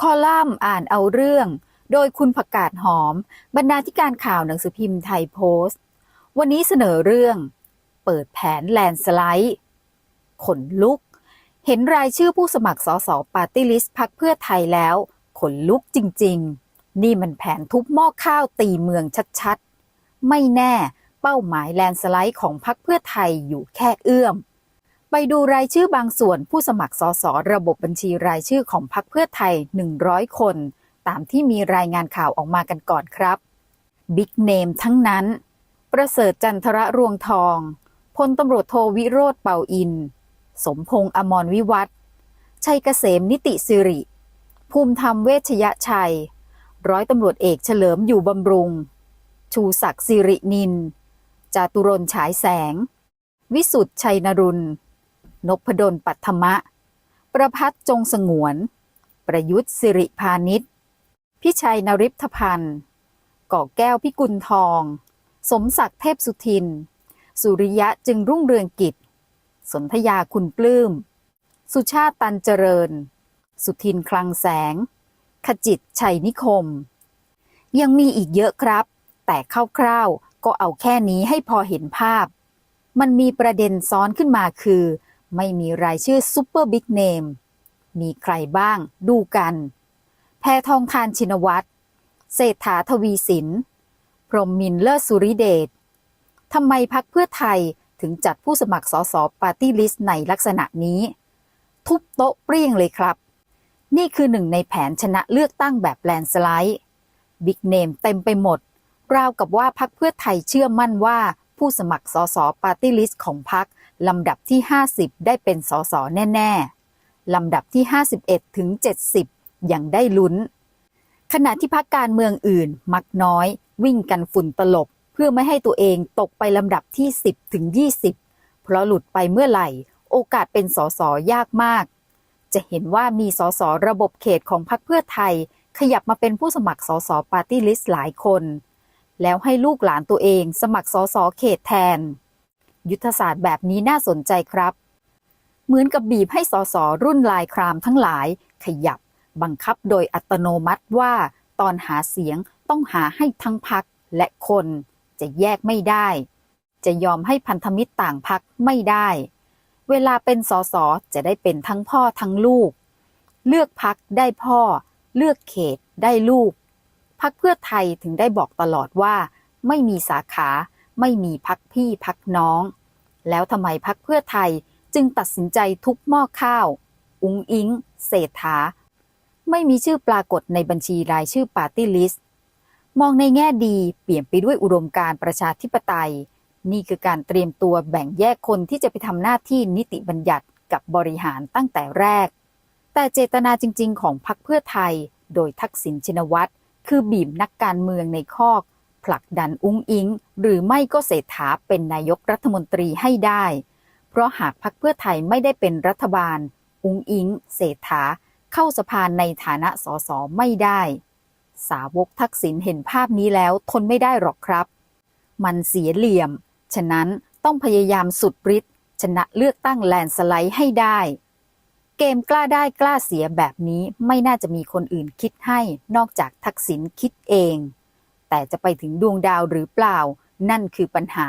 คอลัมน์อ่านเอาเรื่อง โดยคุณผักกาดหอม บรรณาธิการข่าวหนังสือพิมพ์ไทยโพสต์ วันนี้เสนอเรื่อง เปิดแผนแลนสไลด์ ขนลุก เห็นรายชื่อผู้สมัครสสปาร์ตี้ลิสต์พักเพื่อไทยแล้ว ขนลุกจริง ๆ นี่มันแผนทุบหม้อข้าวตีเมืองชัดๆ ไม่แน่เป้าหมายแลนสไลด์ของพักเพื่อไทยอยู่แค่เอื้อม ไปดูรายชื่อบางส่วนผู้สมัครสสระบบบัญชีรายชื่อของพรรคเพื่อไทย 100 คน ตามที่มีรายงานข่าวออกมากันก่อนครับบิ๊กเนมทั้งนั้น ประเสริฐจันทระรวงทองพลตำรวจโทวิโรธเป่าอิน สมพงษ์อมรวิวัฒชัยเกษมนิติสิริ ภูมิธรรมเวชยชัย ร้อยตำรวจเอกเฉลิมอยู่บำรุง ชูศักดิ์สิรินิน จาตุรนฉายแสง วิสุทธ์ชัยนรุณ นพดลปัทมะ ประพัฒน์จงสงวน ประยุทธ์สิริพานิชพิชัยนริพพันธ์ก่อแก้วพิกุลทอง สมศักดิ์เทพสุทิน สุริยะจึงรุ่งเรืองกิจ สนธยาคุณปลื้ม สุชาติตันเจริญ สุทินคลังแสง ขจิตชัยนิคม ยังมีอีกเยอะครับ แต่คร่าวๆก็เอาแค่นี้ให้พอเห็นภาพ มันมีประเด็นซ้อนขึ้นมาคือ ไม่มีรายชื่อซูเปอร์บิ๊กเนม มีใครบ้างดูกัน แพทองทานชินวัตร เศรษฐาทวีสิน พรมมินเลิศสุริเดชทำไมพักเพื่อไทยถึงจัดผู้สมัครสสปาร์ตี้ลิสต์ในลักษณะนี้ ทุบโต๊ะเปรี้ยงเลยครับ นี่คือหนึ่งในแผนชนะเลือกตั้งแบบแลนสไลด์ บิ๊กเนมเต็มไปหมด ราวกับว่าพักเพื่อไทยเชื่อมั่นว่าผู้สมัครสสปาร์ตี้ลิสต์ของพัก ลำดับที่ 50 ได้เป็นสสแน่ ๆ ลำดับที่ 51 ถึง 70 ยังได้ลุ้น ขณะที่พักการเมืองอื่นมักน้อย วิ่งกันฝุ่นตลบ เพื่อไม่ให้ตัวเองตกไปลำดับที่ 10 ถึง 20 เพราะหลุดไปเมื่อไหร่ โอกาสเป็นสสยากมาก จะเห็นว่ามีสสระบบเขตของพรรคเพื่อไทย ขยับมาเป็นผู้สมัครสสปาร์ตี้ลิสต์หลายคน แล้วให้ลูกหลานตัวเองสมัครสสเขตแทน ยุทธศาสตร์แบบนี้น่าสนใจครับ เหมือนกับบีบให้สสรุ่นลายครามทั้งหลาย ขยับ บังคับโดยอัตโนมัติว่า ตอนหาเสียงต้องหาให้ทั้งพักและคนจะแยกไม่ได้ จะยอมให้พันธมิตรต่างพักไม่ได้ เวลาเป็นสสจะได้เป็นทั้งพ่อทั้งลูก เลือกพักได้พ่อ เลือกเขตได้ลูกพักเพื่อไทยถึงได้บอกตลอดว่า ไม่มีสาขา ไม่มีพักพี่พักน้อง แล้วทำไมพักเพื่อไทยจึงตัดสินใจทุบหม้อข้าว อุงอิงเศรษฐา ไม่มีชื่อปรากฏในบัญชีรายชื่อปาร์ตี้ลิสต์มองในแง่ดีเปลี่ยนไปด้วยอุดมการประชาธิปไตย นี่คือการเตรียมตัวแบ่งแยกคนที่จะไปทำหน้าที่นิติบัญญัติกับบริหารตั้งแต่แรก แต่เจตนาจริง ๆ ของพรรคเพื่อไทย โดยทักษิณชินวัตรคือบีบนักการเมืองในคอก ผลักดันอุ้งอิง หรือไม่ก็เศรษฐาเป็นนายกรัฐมนตรีให้ได้ เพราะหากพรรคเพื่อไทยไม่ได้เป็นรัฐบาล อุ้งอิง เศรษฐา เข้าสภาในฐานะสสไม่ได้ สาวกทักษิณเห็นภาพนี้แล้วทนไม่ได้หรอกครับ มันเสียเหลี่ยม ฉะนั้นต้องพยายามสุดฤทธิ์ชนะเลือกตั้งแลนสไลด์ให้ได้ เกมกล้าได้กล้าเสียแบบนี้ไม่น่าจะมีคนอื่นคิดให้นอกจากทักษิณคิดเอง แต่จะไปถึงดวงดาวหรือเปล่า นั่นคือปัญหา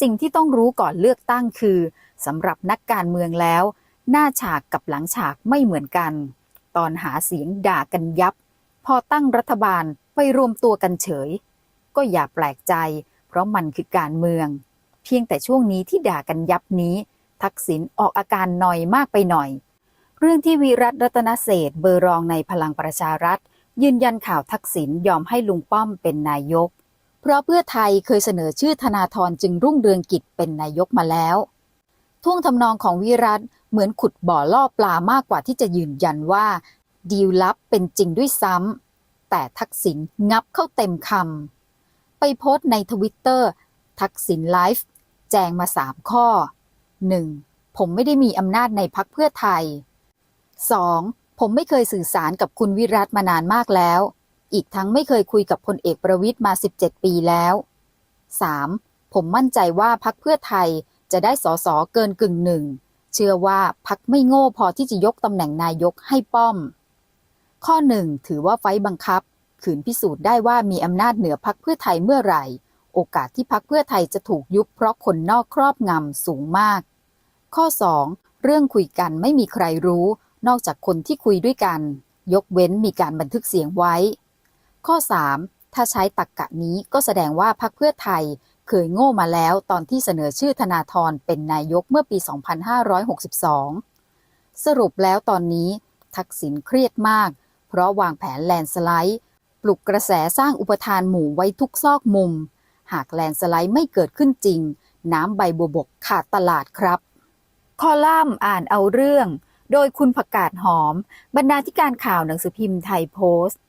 สิ่งที่ต้องรู้ก่อนเลือกตั้งคือสำหรับนักการเมืองแล้ว หน้าฉากกับหลังฉากไม่เหมือนกัน ตอนหาเสียงด่ากันยับ พอตั้งรัฐบาลไปรวมตัวกันเฉย ก็อย่าแปลกใจ เพราะมันคือการเมือง เพียงแต่ช่วงนี้ที่ด่ากันยับนี้ ทักษิณออกอาการหน่อยมากไปหน่อย เรื่องที่วีรัตรัตนเศษเบอร์รองในพลังประชารัฐ ยืนยันข่าวทักษิณยอมให้ลุงป้อมเป็นนายก เพราะเพื่อไทยเคยเสนอชื่อธนาธรจึงรุ่งเรืองกิจเป็นนายกมาแล้ว ท่วงทำนองของวิรัตเหมือนขุดบ่อล่อปลามากกว่าที่จะยืนยันว่า ดีลลับเป็นจริงด้วยซ้ำแต่ทักษิณงับเข้าเต็มคำไปโพสต์ในทวิตเตอร์ทักษิณไลฟ์แจงมา3ข้อ 1. ผมไม่ได้มีอำนาจในพักเพื่อไทย 2. ผมไม่เคยสื่อสารกับคุณวิรัตมานานมากแล้ว อีกทั้งไม่เคยคุยกับพลเอกประวิตยมา 17 ปีแล้ว 3. ผมมั่นใจว่าพักเพื่อไทยจะได้สอสอเกินกึ่งหนึ่ง เชื่อว่าพักไม่โง่พอที่จะยกตำแหน่งนายกให้ป้อม ข้อหนึ่งถือว่าไฟบังคับ ขืนพิสูจน์ได้ว่ามีอำนาจเหนือพักเพื่อไทยเมื่อไหร่ โอกาสที่พักเพื่อไทยจะถูกยุบเพราะคนนอกครอบงำสูงมาก ข้อ 2 เรื่องคุยกันไม่มีใครรู้ นอกจากคนที่คุยด้วยกัน ยกเว้นมีการบันทึกเสียงไว้ ข้อ 3 ถ้าใช้ตักกะนี้ก็แสดงว่าพักเพื่อไทยเคยโง่มาแล้วตอนที่เสนอชื่อธนาธรเป็นนายกเมื่อปี 2562 สรุปแล้วตอนนี้ ทักษิณเครียดมาก เพราะวางแผนแลนสไลด์ ปลุกกระแสสร้างอุปทานหมู่ไว้ทุกซอกมุม หากแลนสไลด์ไม่เกิดขึ้นจริง น้ำใบบัวบกขาดตลาดครับ คอลัมน์อ่านเอาเรื่อง โดยคุณผักกาดหอม บรรณาธิการข่าวหนังสือพิมพ์ไทยโพสต์